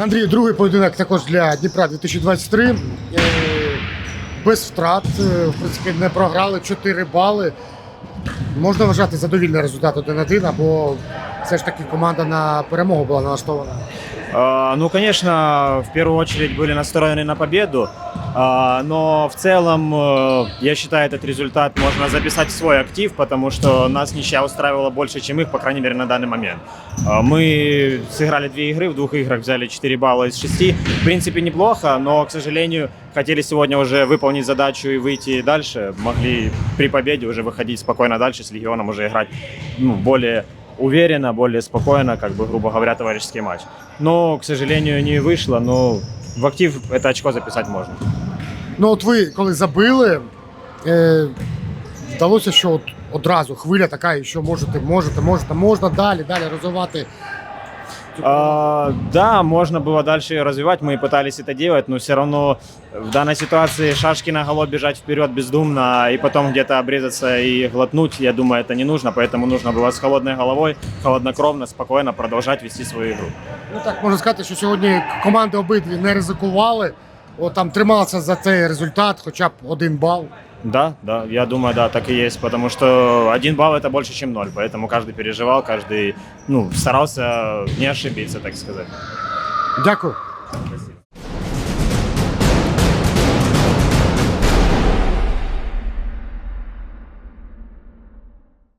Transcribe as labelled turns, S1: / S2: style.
S1: Андрій, другий поєдинок також для Дніпра 2023. Е, Без втрат, е, в принципі, не програли 4 бали. Можна вважати задовільний результат 1-1, або все ж таки команда на перемогу була налаштована.
S2: Ну, конечно, в первую очередь были настроены на победу, но в целом, э, я считаю, этот результат можно записать в свой актив, потому что нас ничья устраивала больше, чем их, по крайней мере, на данный момент. А, Мы сыграли две игры, в двух играх взяли 4 балла из 6. В принципе, неплохо, но, к сожалению, хотели сегодня уже выполнить задачу и выйти дальше. Могли при победе уже выходить спокойно дальше, с Легионом уже играть ну, более уверенно, более спокойно, как бы, грубо говоря, товарищеский матч. Но, к сожалению, не вышло, но в актив это очко записать можно.
S1: Ну, от ви, коли забили, е, вдалося, що от одразу хвиля така, що можете, можете, можете, можна далі, далі розвивати.
S2: А, да, можно было дальше ее развивать, мы и пытались это делать, но все равно в данной ситуации шашки на голову бежать вперед бездумно и потом где-то обрезаться и глотнуть, я думаю, это не нужно, поэтому нужно было с холодной головой, холоднокровно, спокойно продолжать вести свою игру.
S1: Ну так можна сказати, що сьогодні команди обидві не ризикували. От там трималися за цей результат, хоча б один бал.
S2: Да, да, я думаю, да, так и есть, потому что один балл это больше, чем ноль, поэтому каждый переживал, каждый, ну, старался не ошибиться, так сказать.
S1: Дякую.
S2: Спасибо.